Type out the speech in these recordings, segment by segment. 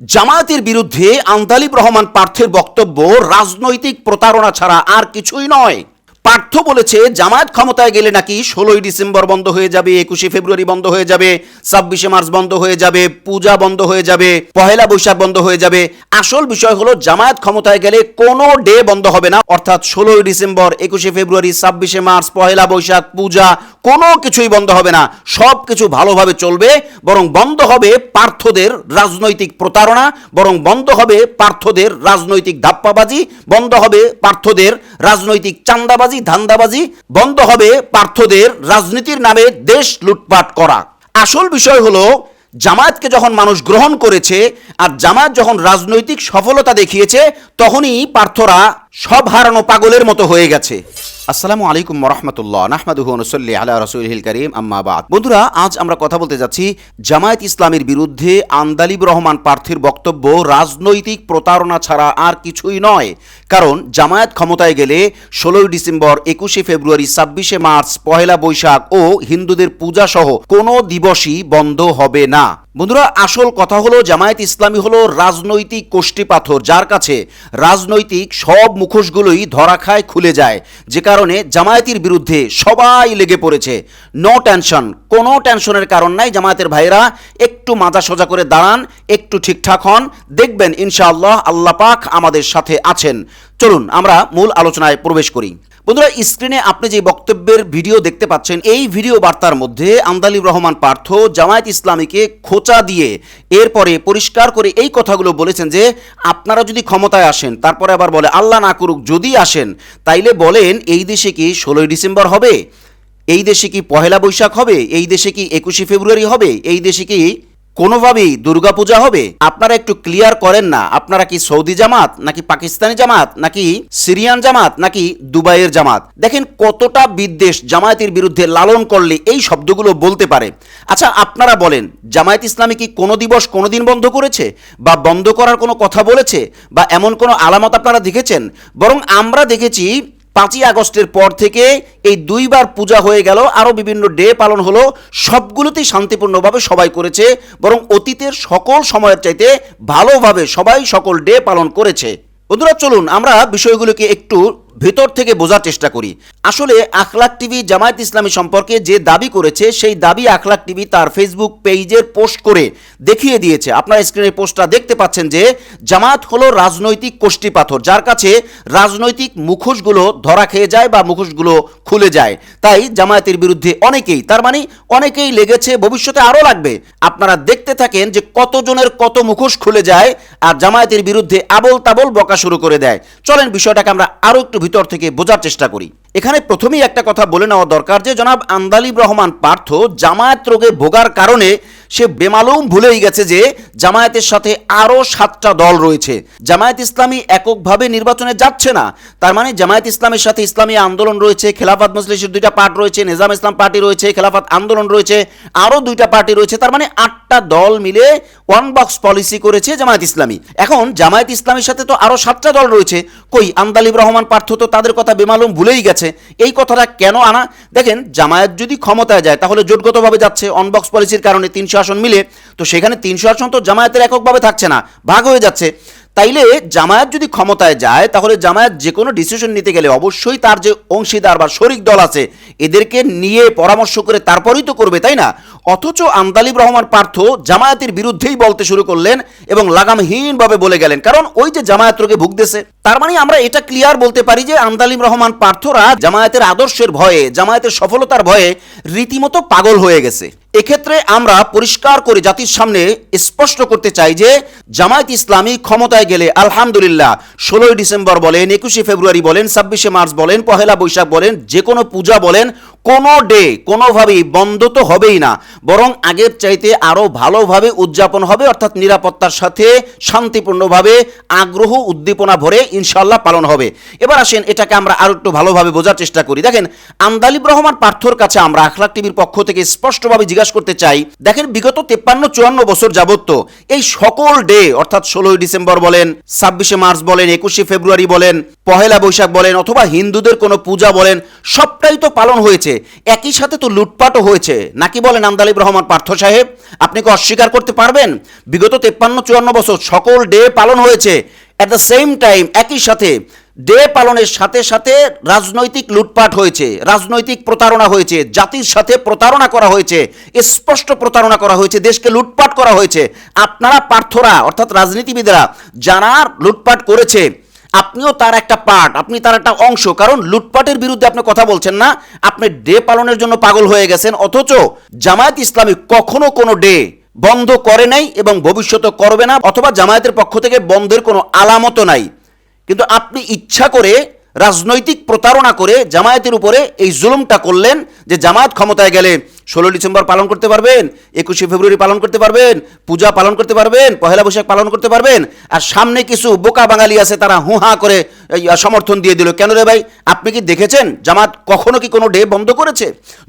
জামায়াতের বিরুদ্ধে আন্দালিব রহমান পার্থের বক্তব্য রাজনৈতিক প্রতারণা ছাড়া আর কিছুই নয়। পার্থ বলেছে, জামায়াত ক্ষমতায় গেলে নাকি ষোলোই ডিসেম্বর বন্ধ হয়ে যাবে, একুশে ফেব্রুয়ারি বন্ধ হয়ে যাবে, ছাব্বিশে মার্চ বন্ধ হয়ে যাবে, পূজা বন্ধ হয়ে যাবে, পহেলা বৈশাখ বন্ধ হয়ে যাবে। আসল বিষয় হলো, জামায়াত ক্ষমতায় গেলে কোনো ডে বন্ধ হবে না। অর্থাৎ ষোলোই ডিসেম্বর, একুশে ফেব্রুয়ারি, ছাব্বিশে মার্চ, পহেলা বৈশাখ, পূজা, কোনো কিছুই বন্ধ হবে না। সব কিছু ভালোভাবে চলবে, বরং বন্ধ হবে পার্থদের রাজনৈতিক প্রতারণা, বরং বন্ধ হবে পার্থদের রাজনৈতিক ধাপ্পাবাজি, বন্ধ হবে পার্থদের রাজনৈতিক চান্দাবাজি ধান্দাবাজি বন্ধ হবে পার্থদের রাজনীতির নামে দেশ লুটপাট করা। আসল বিষয় হলো, জামায়াতকে যখন মানুষ গ্রহণ করেছে আর জামায়াত যখন রাজনৈতিক সফলতা দেখিয়েছে, তখনই পার্থরা সব হারানো পাগলের মতো হয়ে গেছে। আসসালামু আলাইকুম রহমতুল্লাহ। নাহমাদুহু নসল্লি আলা রসুলহিল করিম। আম্মাবাদ বন্ধুরা, আজ আমরা কথা বলতে যাচ্ছি জামায়াত ইসলামের বিরুদ্ধে আন্দালিব রহমান প্রার্থীর বক্তব্য, রাজনৈতিক প্রতারণা ছাড়া আর কিছুই নয়। কারণ জামায়াত ক্ষমতায় গেলে ষোলোই ডিসেম্বর, একুশে ফেব্রুয়ারি, ছাব্বিশে মার্চ, পহেলা বৈশাখ ও হিন্দুদের পূজা সহ কোনো দিবসই বন্ধ হবে না। বন্ধুরা, আসল কথা হলো, জামায়াত ইসলামী হলো রাজনৈতিক কোষ্ঠী পাথর, যার কাছে রাজনৈতিক সব মুখোশগুলোই ধরা খায় খুলে যায়, যে কারণে জামায়াতির বিরুদ্ধে সবাই লেগে পড়েছে। নো টেনশন, কোনো টেনশনের কারণ নাই, জামায়াতের ভাইরা একটু মাজা সোজা করে দাঁড়ান, একটু ঠিকঠাক হন, দেখবেন ইনশাআল্লাহ আল্লাহ পাক আমাদের সাথে আছেন। চলুন, আমরা মূল আলোচনায় প্রবেশ করি। বন্ধুরা, স্ক্রিনে আপনি যে বক্তব্যের ভিডিও দেখতে পাচ্ছেন, এই ভিডিও বার্তার মধ্যে আমদালিব রহমান পার্থ জামায়াত ইসলামীকে খোঁচা দিয়ে এরপরে পরিষ্কার করে এই কথাগুলো বলেছেন যে, আপনারা যদি ক্ষমতায় আসেন, তারপরে আবার বলে, আল্লাহ না করুক, যদি আসেন, তাইলে বলেন, এই দেশে কি ষোলোই ডিসেম্বর হবে? এই দেশে কি পহেলা বৈশাখ হবে? এই দেশে কি একুশে ফেব্রুয়ারি হবে? এই দেশে কি কোনোভাবেই দুর্গাপূজা হবে? আপনারা একটু ক্লিয়ার করেন না। আপনারা কি সৌদি জামাত, নাকি পাকিস্তানি জামাত, নাকি সিরিয়ান জামাত, নাকি দুবাইয়ের জামাত? দেখেন কতটা বিদ্বেষ জামায়াতের বিরুদ্ধে লালন করলে এই শব্দগুলো বলতে পারে। আচ্ছা আপনারা বলেন, জামায়াত ইসলামী কি কোনো দিবস, কোনো দিন বন্ধ করেছে? বা বন্ধ করার কোনো কথা বলেছে? বা এমন কোনো আলামত আপনারা দেখেছেন? বরং আমরা দেখেছি পাঁচই আগস্টের পর থেকে এই দুইবার পূজা হয়ে গেল। আরও বিভিন্ন ডে পালন হলো। সবগুলোতেই শান্তিপূর্ণভাবে সবাই করেছে, বরং অতীতের সকল সময়ের চাইতে ভালোভাবে সবাই সকল ডে পালন করেছে। বন্ধুরা, চলুন আমরা বিষয়গুলোকে একটু ভেতর থেকে বোঝার চেষ্টা করি। আসলে আখলাক টিভি জামায়াত ইসলামী সম্পর্কে যে দাবি করেছে, সেই দাবি আখলাক টিভি তার ফেসবুক পেজের পোস্ট করে দেখিয়ে দিয়েছে। আপনার স্ক্রিনের পোস্টটা দেখতে পাচ্ছেন যে জামায়াত হলো রাজনৈতিক কোষ্টি পাথর, যার কাছে রাজনৈতিক মুখোশগুলো ধরা খেয়ে যায় বা মুখোশগুলো খুলে যায়। তাই জামায়াতের বিরুদ্ধে অনেকেই, তার মানে অনেকেই লেগেছে, ভবিষ্যতে আরও লাগবে। আপনারা দেখতে থাকেন যে কতজনের কত মুখোশ খুলে যায় আর জামায়াতের বিরুদ্ধে আবল তাবল বকা শুরু করে দেয়। চলেন বিষয়টাকে আমরা আরও একটু ভিতর থেকে বোঝার চেষ্টা করি। এখানে প্রথমেই একটা কথা বলে নেওয়া দরকার যে, জনাব আন্দালিব রহমান পার্থ জামায়াত রোগে ভোগার কারণে সে বেমালুম ভুলেই গেছে যে জামায়াতের সাথে আরও সাতটা দল রয়েছে। জামায়াত ইসলামী এককভাবে নির্বাচনে যাচ্ছে না। তার মানে জামায়াত ইসলামের সাথে ইসলামী আন্দোলন রয়েছে, খেলাফত মজলিসের দুইটা পার্ট রয়েছে, নিজাম ইসলাম পার্টি রয়েছে, খেলাফত আন্দোলন রয়েছে, আরও দুইটা পার্টি রয়েছে। তার মানে আটটা দল মিলে ওয়ান বক্স পলিসি করেছে জামায়াত ইসলামী। এখন জামায়াত ইসলামের সাথে তো আরও সাতটা দল রয়েছে। কই, আন্দালিব রহমান পার্থ তো তাদের কথা বেমালুম ভুলেই গেছে। এই কথাটা কেন আনা? দেখেন, জামায়াত যদি ক্ষমতায় যায়, তাহলে জোটগতভাবে যাচ্ছে। অনবক্স পলিসির কারণে তিনশো আসন মিলে, তো সেখানে তিনশো আসন তো জামায়াতের এককভাবে থাকছে না, ভাগ হয়ে যাচ্ছে। তাইলে জামায়াত যদি ক্ষমতায় যায়, তাহলে জামায়াত যে কোনো ডিসিশন নিতে গেলে অবশ্যই তার যে অংশীদার বা শরিক দল আছে, এদেরকে নিয়ে পরামর্শ করে তারপরেই তো করবে, তাই না? অথচ আন্দালিব রহমান পার্থ জামায়াতের বিরুদ্ধেই বলতে শুরু করলেন এবং লাগামহীনভাবে বলে গেলেন। কারণ ওই যে জামায়াত রোগে ভুগতেছে, তার মানে আমরা এটা ক্লিয়ার বলতে পারি যে আন্দালিম রহমান পার্থরা জামায়াতের আদর্শের ভয়ে, জামায়াতের সফলতার ভয়ে রীতিমতো পাগল হয়ে গেছে। এক্ষেত্রে আমরা পরিষ্কার করে জাতির সামনে স্পষ্ট করতে চাই যে জামায়াত ইসলামী ক্ষমতায় গেলে আলহামদুলিল্লাহ ষোলোই ডিসেম্বর বলেন, একুশে ফেব্রুয়ারি বলেন, ছাব্বিশে মার্চ বলেন, পহেলা বৈশাখ বলেন যে কোনো পূজা বলেন কোনো ডে কোনোভাবেই বন্ধ তো হবেই না, বরং আগের চাইতে আরও ভালোভাবে উদযাপন হবে, অর্থাৎ নিরাপত্তার সাথে শান্তিপূর্ণভাবে আগ্রহ, উদ্দীপনা ভরে ইনশাল্লাহ পালন হবে। এবার আসেন এটাকে আমরা আরও একটু ভালোভাবে বোঝার চেষ্টা করি। দেখেন আন্দালিব রহমান পার্থর কাছে আমরা আখলাক টিভির পক্ষ থেকে স্পষ্টভাবে জিজ্ঞাসা করতে চাই, দেখেন বিগত তেপ্পান্ন, চুয়ান্ন বছর যাবত এই সকল ডে অর্থাৎ ষোলোই ডিসেম্বর বলেন, ছাব্বিশে মার্চ বলেন, একুশে ফেব্রুয়ারি বলেন, পহেলা বৈশাখ বলেন, অথবা হিন্দুদের কোনো পূজা বলেন, সবটাই তো পালন হয়েছে। হয়েছে, একই সাথে তো লুটপাটও হয়েছে। নাকি বলেন আমদালিব রহমান পার্থ সাহেব, আপনি কি অস্বীকার করতে পারবেন? বিগত তেপ্পান্ন, চুয়ান্ন বছর সকল ডে পালন হয়েছে। অ্যাট দ্য সেম টাইম একই সাথে ডে পালনের সাথে সাথে রাজনৈতিক লুটপাট হয়েছে, রাজনৈতিক প্রতারণা হয়েছে, জাতির সাথে প্রতারণা করা হয়েছে, স্পষ্ট প্রতারণা করা হয়েছে, দেশকে লুটপাট করা হয়েছে। আপনারা পার্থরা, অর্থাৎ রাজনীতিবিদরা, যারা লুটপাট করেছে আপনিও তার একটা পার্ট আপনি তার একটা অংশ। কারণ লুটপাটের বিরুদ্ধে আপনি কথা বলছেন না, আপনি ডে পালনের জন্য পাগল হয়ে গেছেন, অথচ জামায়াত ইসলামী কখনো কোনো ডে বন্ধ করে নাই এবং ভবিষ্যতে করবে না, অথবা জামায়াতের পক্ষ থেকে বন্ধের কোনো আলামতও নাই। কিন্তু আপনি ইচ্ছা করে, রাজনৈতিক প্রতারণা করে জামায়াতের উপরে এই জুলুমটা করলেন যে জামায়াত ক্ষমতায় গেলে ষোলো ডিসেম্বর পালন করতে পারবেন, একুশে ফেব্রুয়ারি পালন করতে পারবেন, পূজা পালন করতে পারবেন, পহেলা বৈশাখ পালন করতে পারবেন, আর সামনে কিছু বোকা বাঙালি আছে, তারা হুহা করে সমর্থন দিয়ে দিল। কেন রে ভাই? আপনি কি দেখেছেন? জামাত কখনো কি কোনো ডে বন্ধ করেছে?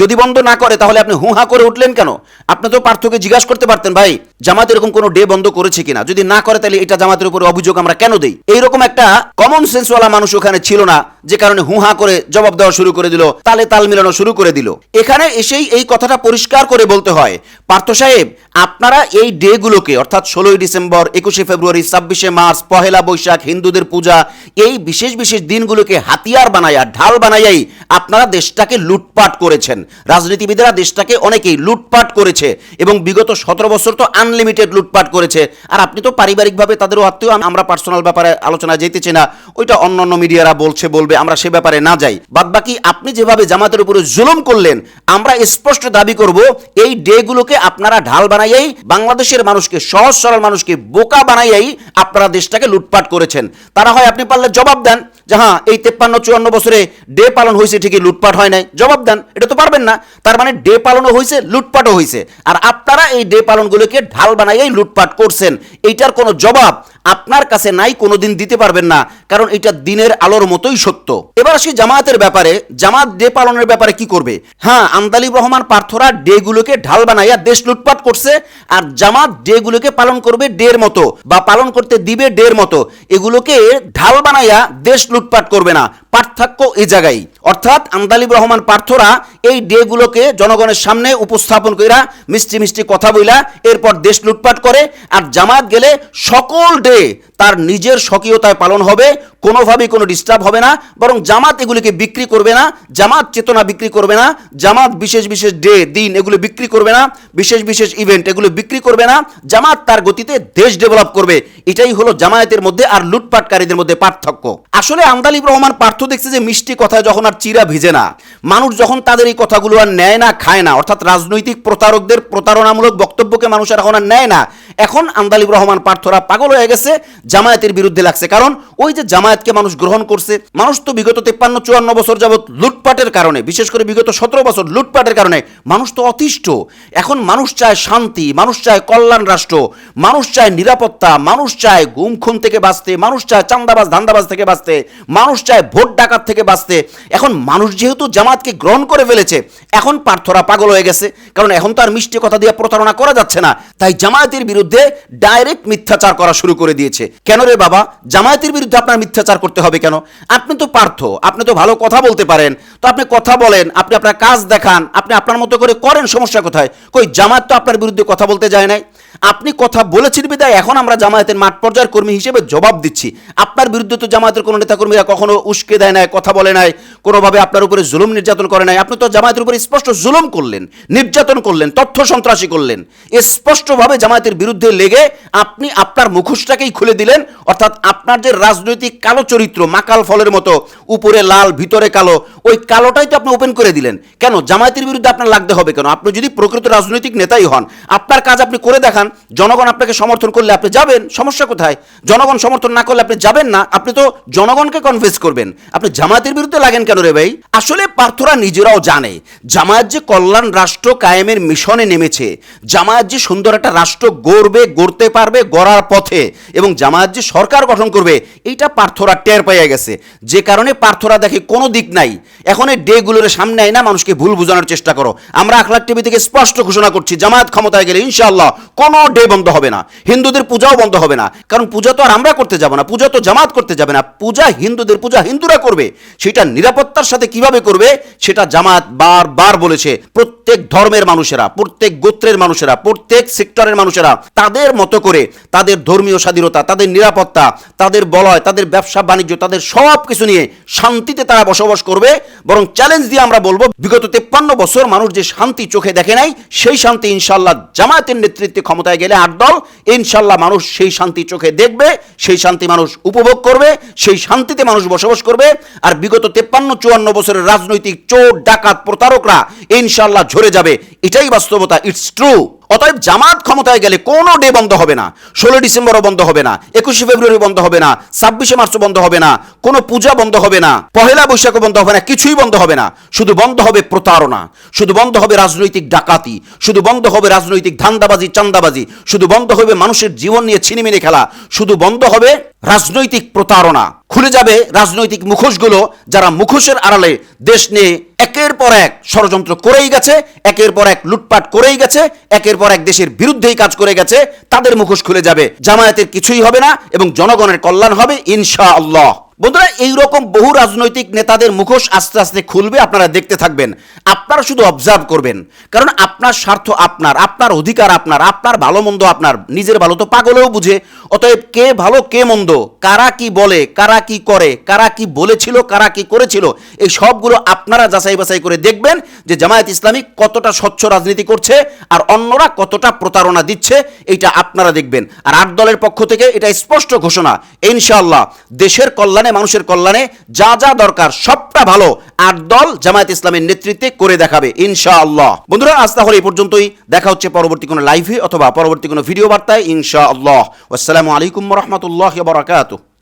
যদি বন্ধ না করে, তাহলে আপনি হুহা করে উঠলেন কেন? আপনি তো পার্থকে জিজ্ঞাসা করতে পারতেন, ভাই, জামাত এরকম কোনো ডে বন্ধ করেছে কিনা? যদি না করে, তাহলে এটা জামাতের উপরে অভিযোগ আমরা কেন দেই? এইরকম একটা কমন সেন্সওয়ালা মানুষ ওখানে ছিল না, যে কারণে হুহা করে জবাব দেওয়া শুরু করে দিল, তালে তাল মিলানো শুরু করে দিল। এখানে এসেই এই কথাটা পরিষ্কার করে বলতে হয়, পার্থ সাহেব, আপনারা এই ডেগুলোকে, অর্থাৎ ষোলোই ডিসেম্বর, একুশে ফেব্রুয়ারি, ছাব্বিশে মার্চ, পহেলা বৈশাখ, হিন্দুদের পূজা, এই বিশেষ বিশেষ দিনগুলোকে হাতিয়ার বানাইয়া ঢাল বানাইয়াই আপনারা দেশটাকে লুটপাট করেছেন। রাজনীতিবিদেরা দেশটাকে অনেকেই লুটপাট করেছে এবং বিগত সতেরো বছর তো আনলিমিটেড লুটপাট করেছে। আর আপনি তো পারিবারিকভাবে তাদেরও আত্মীয় আমরা পার্সোনাল ব্যাপারে আলোচনা যেতেছি না। ওইটা অন্যান্য মিডিয়ারা বলছে, বলবে, আমরা সে ব্যাপারে না যাই। বাদ বাকি আপনি যেভাবে জামাতের উপরে জুলুম করলেন, আমরা স্পষ্ট দাবি করব, এই ডেগুলোকে আপনারা ঢাল বানাইয়াই, বাংলাদেশের মানুষকে, সহজ সরল মানুষকে বোকা বানাইয়াই আপনারা দেশটাকে লুটপাট করেছেন। তারা হয় আপনি পারলে জবাব দেন যে হ্যাঁ এই তেপ্পান্ন চুয়ান্ন বছরে ডে পালন হয়েছে ঠিকই, লুটপাট হয় নাই। জবাব দেন, এটা তো পারবেন না। তার মানে ডে পালনও হয়েছে, লুটপাটও হয়েছে। আর আপনারা এই ডে পালনগুলোকে ঢাল বানাইয়াই লুটপাট করছেন, এইটার কোনো জবাব আপনার কাছে নাই, কোনোদিন দিতে পারবেন না, কারণ এটা দিনের আলোর মতোই সত্য। এবার আসি জামায়াতের ব্যাপারে জামাত ডে পালনের ব্যাপারে কি করবে? হ্যাঁ আমদালিব রহমান পার্থরা ডেগুলোকে ঢাল বানাইয়া দেশ লুটপাট করছে, আর জামাত ডেগুলোকে পালন করবে ডের মতো, বা পালন করতে দিবে ডের মতো। এগুলোকে ঢাল বানাইয়া দেশ লুটপাট করবে না, পার্থক্য এ জায়গায়। অর্থাৎ আমদালিব রহমান পার্থরা এই ডেগুলোকে জনগণের সামনে উপস্থাপন কইরা মিষ্টি মিষ্টি কথা বইলা এরপর দেশ লুটপাট করে আর জামাত গেলে সকল ডে তার নিজের স্বকীয়তায় পালন হবে, কোনোভাবেই কোনো ডিস্টার্ব হবে না, বরং জামাত এগুলিকে বিক্রি করবে না, জামাত চেতনা বিক্রি করবে না, জামাত বিশেষ বিশেষ ডে, দিন এগুলো বিক্রি করবে না, বিশেষ বিশেষ ইভেন্ট এগুলো বিক্রি করবে না, জামাত তার গতিতে দেশ ডেভেলপ করবে। এটাই হলো জামায়াতের মধ্যে আর লুটপাটকারীদের মধ্যে পার্থক্য। আসলে আমদালিব রহমান পার্থ দেখছে যে মিষ্টি কথায় যখন আর চিরা ভিজে না। মানুষ যখন তাদের এই কথাগুলো আর নেয় না, খায় না, অর্থাৎ রাজনৈতিক প্রতারকদের প্রতারণামূলক বক্তব্যকে মানুষ আর এখন আর নেয় না, এখন আমদালিব রহমান পার্থরা পাগল হয়ে গেছে জামায়াতের বিরুদ্ধে লাগছে। কারণ ওই যে জামায়াতকে মানুষ গ্রহণ করছে, মানুষ তো বিগত তেপ্পান্ন, চুয়ান্ন বছর যাবৎ লুটপাটের কারণে, বিশেষ করে বিগত সতেরো বছর লুটপাটের কারণে মানুষ তো অতিষ্ঠ। এখন মানুষ চায় শান্তি, মানুষ চায় কল্যাণ রাষ্ট্র, মানুষ চায় নিরাপত্তা, মানুষ চায় গুম খুন থেকে বাঁচতে, মানুষ চায় চান্দাবাজ, ধান্দাবাজ থেকে বাঁচতে, মানুষ চায় ভোট ডাকাত থেকে বাঁচতে। এখন মানুষ যেহেতু জামাতকে গ্রহণ করে ফেলেছে, এখন পার্থরা পাগল হয়ে গেছে, কারণ এখন তো আর মিষ্টি কথা দিয়ে প্রতারণা করা যাচ্ছে না। তাই জামায়াতের বিরুদ্ধে ডাইরেক্ট মিথ্যাচার করা শুরু করে দিয়েছে। কেন রে বাবা? জামায়াতের বিরুদ্ধে আপনার মিথ্যাচার করতে হবে কেন? আপনি তো পার্থ, আপনি তো ভালো কথা বলতে পারেন। তো আপনি কথা বলেন, আপনি আপনার কাজ দেখান, আপনি আপনার মতো করে করেন সমস্যা কোথায়? কই, জামাত তো আপনার বিরুদ্ধে কথা বলতে যায় নাই? আপনি কথা বলেছেন বিদায়, এখন আমরা জামায়াতের মাঠ পর্যায়ের কর্মী হিসেবে জবাব দিচ্ছি। আপনার বিরুদ্ধে তো জামায়াতের কোনো নেতাকর্মীরা কখনো উস্কে দেয় নাই, কথা বলে নাই, কোনোভাবে আপনার উপরে জুলুম নির্যাতন করে নাই। আপনি তো জামায়াতের উপরে স্পষ্ট জুলুম করলেন, নির্যাতন করলেন, তথ্য সন্ত্রাসী করলেন। স্পষ্টভাবে জামায়াতের বিরুদ্ধে লেগে আপনি আপনার মুখোশটাকেই খুলে দিলেন, অর্থাৎ আপনার যে রাজনৈতিক কালো চরিত্র, মাকাল ফলের মতো, উপরে লাল, ভিতরে কালো, ওই কালোটাই তো আপনি ওপেন করে দিলেন। কেন? জামায়াতের বিরুদ্ধে আপনার লাগতে হবে কেন? আপনি যদি প্রকৃত রাজনৈতিক নেতাই হন, আপনার কাজ আপনি করে দেখান। জনগণ আপনাকে সমর্থন করলে আপনি যাবেন, সমস্যা কোথায়? জনগণ সমর্থন না করলে আপনি যাবেন না, আপনি তো জনগণকে কনভিন্স করবেন। আপনি জামায়াতের বিরুদ্ধে লাগেন কেন রে ভাই? আসলে পার্থরা নিজেরাও জানে, জামায়াত যে কল্যাণ রাষ্ট্র কায়েমের মিশনে নেমেছে, জামায়াত যে সুন্দর একটা রাষ্ট্র গড়বে, গড়তে পারবে, গড়ার পথে, এবং জামায়াত যে সরকার গঠন করবে, এইটা পার্থরা টের পেয়ে গেছে। যে কারণে পার্থরা দেখে কোনো দিক নাই। এখন এই ডেগুলোর সামনে আয় না মানুষকে ভুল বোঝানোর চেষ্টা করো। আমরা আখলাক টিভি থেকে স্পষ্ট ঘোষণা করছি, জামায়াত ক্ষমতায় গেলে ইনশাআল্লাহ কোন কোনো ডে বন্ধ হবে না। হিন্দুদের পূজাও বন্ধ হবে না। কারণ পূজা তো আর আমরা করতে যাব না, পূজা তো জামাত করতে যাবে না। পূজা হিন্দুদের, পূজা হিন্দুরা করবে। সেটা নিরাপত্তার সাথে কীভাবে করবে, সেটা জামাত বারবার বলেছে। প্রত্যেক ধর্মের মানুষেরা, প্রত্যেক গোত্রের মানুষেরা, প্রত্যেক সেক্টরের মানুষেরা তাদের মতো করে, তাদের ধর্মীয় স্বাধীনতা, তাদের নিরাপত্তা, তাদের বলয়, তাদের ব্যবসা, বাণিজ্য, তাদের সব কিছু নিয়ে শান্তিতে তারা বসবাস করবে। বরং চ্যালেঞ্জ দিয়ে আমরা বলব, বিগত তেপ্পান্ন বছর মানুষ যে শান্তি চোখে দেখে নাই, সেই শান্তি ইনশাল্লাহ জামায়াতের নেতৃত্বে ক্ষমতায় গেলে আট দল ইনশাল্লাহ মানুষ সেই শান্তি চোখে দেখবে, সেই শান্তি মানুষ উপভোগ করবে, সেই শান্তিতে মানুষ বসবাস করবে। আর বিগত তেপ্পান্ন, চুয়ান্ন বছরের রাজনৈতিক চোর, ডাকাত, প্রতারকরা ইনশাল্লাহ ঝরে যাবে। এটাই বাস্তবতা ইটস ট্রু অতএব জামাত ক্ষমতায় গেলে কোনো ডে বন্ধ হবে না ষোলো ডিসেম্বরও বন্ধ হবে না একুশে ফেব্রুয়ারি বন্ধ হবে না ছাব্বিশে মার্চও বন্ধ হবে না কোনো পূজা বন্ধ হবে না পহেলা বৈশাখও বন্ধ হবে না কিছুই বন্ধ হবে না শুধু বন্ধ হবে প্রতারণা শুধু বন্ধ হবে রাজনৈতিক ডাকাতি শুধু বন্ধ হবে রাজনৈতিক ধান্দাবাজি চান্দাবাজি শুধু বন্ধ হবে মানুষের জীবন নিয়ে ছিনিমিনি খেলা শুধু বন্ধ হবে রাজনৈতিক প্রতারণা। খুলে যাবে রাজনৈতিক মুখোশগুলো যারা মুখোশের আড়ালে দেশ নিয়ে একের পর এক ষড়যন্ত্র করেই গেছে, একের পর এক লুটপাট করেই গেছে, একের পর এক দেশের বিরুদ্ধেই কাজ করে গেছে, তাদের মুখোশ খুলে যাবে। জামায়াতের কিছুই হবে না এবং জনগণের কল্যাণ হবে ইনশা আল্লাহ বন্ধুরা, এইরকম বহু রাজনৈতিক নেতাদের মুখোশ আস্তে আস্তে খুলবে, আপনারা দেখতে থাকবেন। আপনারা শুধু অবজার্ভ করবেন। কারণ আপনার স্বার্থ আপনার আপনার অধিকার আপনার আপনার ভালো মন্দ আপনার। নিজের ভালো তো পাগলেও বুঝে। অতএব কে ভালো, কে মন্দ, কারা কি বলে, কারা কি করে, কারা কি বলেছিল, কারা কি করেছিল, এই সবগুলো আপনারা যাচাই বাছাই করে দেখবেন যে জামায়াত ইসলামী কতটা স্বচ্ছ রাজনীতি করছে আর অন্যরা কতটা প্রতারণা দিচ্ছে, এইটা আপনারা দেখবেন। আর আট দলের পক্ষ থেকে এটা স্পষ্ট ঘোষণা, ইনশাআল্লাহ, দেশের কল্যাণে মানুষের কল্যাণে যা যা দরকার সবটা ভালো আট দল জামায়াত ইসলামের নেতৃত্বে করে দেখাবে, ইনশাআল্লাহ। বন্ধুরা, আজ তাহলে এই পর্যন্তই। দেখা হচ্ছে পরবর্তী কোনো লাইভে অথবা পরবর্তী কোনো ভিডিও বার্তায়, ইনশাআল্লাহ। আসসালামু আলাইকুম রহমতুল্লাহ বারাকাতুহ।